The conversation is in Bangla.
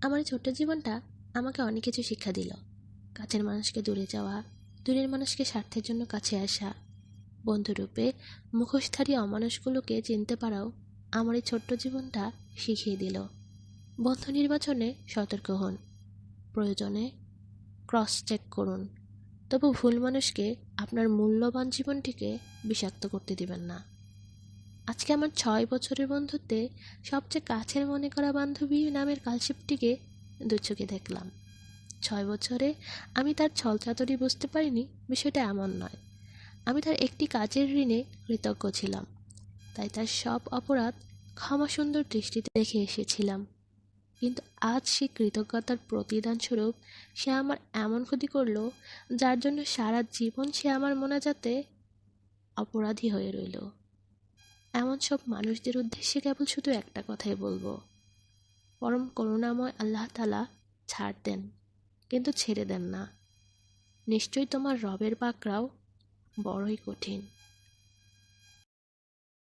আমার ছোট্ট জীবনটা আমাকে অনেক কিছু শিক্ষা দিল। কাছের মানুষকে দূরে যাওয়া, দূরের মানুষকে স্বার্থের জন্য কাছে আসা, বন্ধুরূপে মুখোশধারী অমানুষগুলোকে চিনতে পারাও আমার এই ছোট্ট জীবনটা শিখিয়ে দিল। বন্ধু নির্বাচনে সতর্ক হন, প্রয়োজনে ক্রস চেক করুন। তবু ভুল মানুষকে আপনার মূল্যবান জীবনটিকে বিষাক্ত করতে দিবেন না। আজকে আমার ছয় বছরের বন্ধুত্বে সবচেয়ে কাছের মনে করা বান্ধবী নামের কালশিপটিকে দু চোখে দেখলাম। ছয় বছরে আমি তার ছলচাতরি বুঝতে পারিনি, বিষয়টা এমন নয়। আমি তার একটি কাজের ঋণে কৃতজ্ঞ ছিলাম। তাই তার সব অপরাধ ক্ষমা সুন্দর দৃষ্টিতে দেখে এসেছিলাম। কিন্তু আজ সেই কৃতজ্ঞতার প্রতিদান স্বরূপ সে আমার এমন ক্ষতি করল, যার জন্য সারা জীবন সে আমার মনে যাতে অপরাধী হয়ে রইল। এমন সব মানুষদের উদ্দেশ্যে কেবল শুধু একটা কথাই বলব। পরম করুণাময় আল্লাহ তালা ছাড় দেন, কিন্তু ছেড়ে দেন না। নিশ্চয়ই তোমার রবের পাকড়াও বড়ই কঠিন।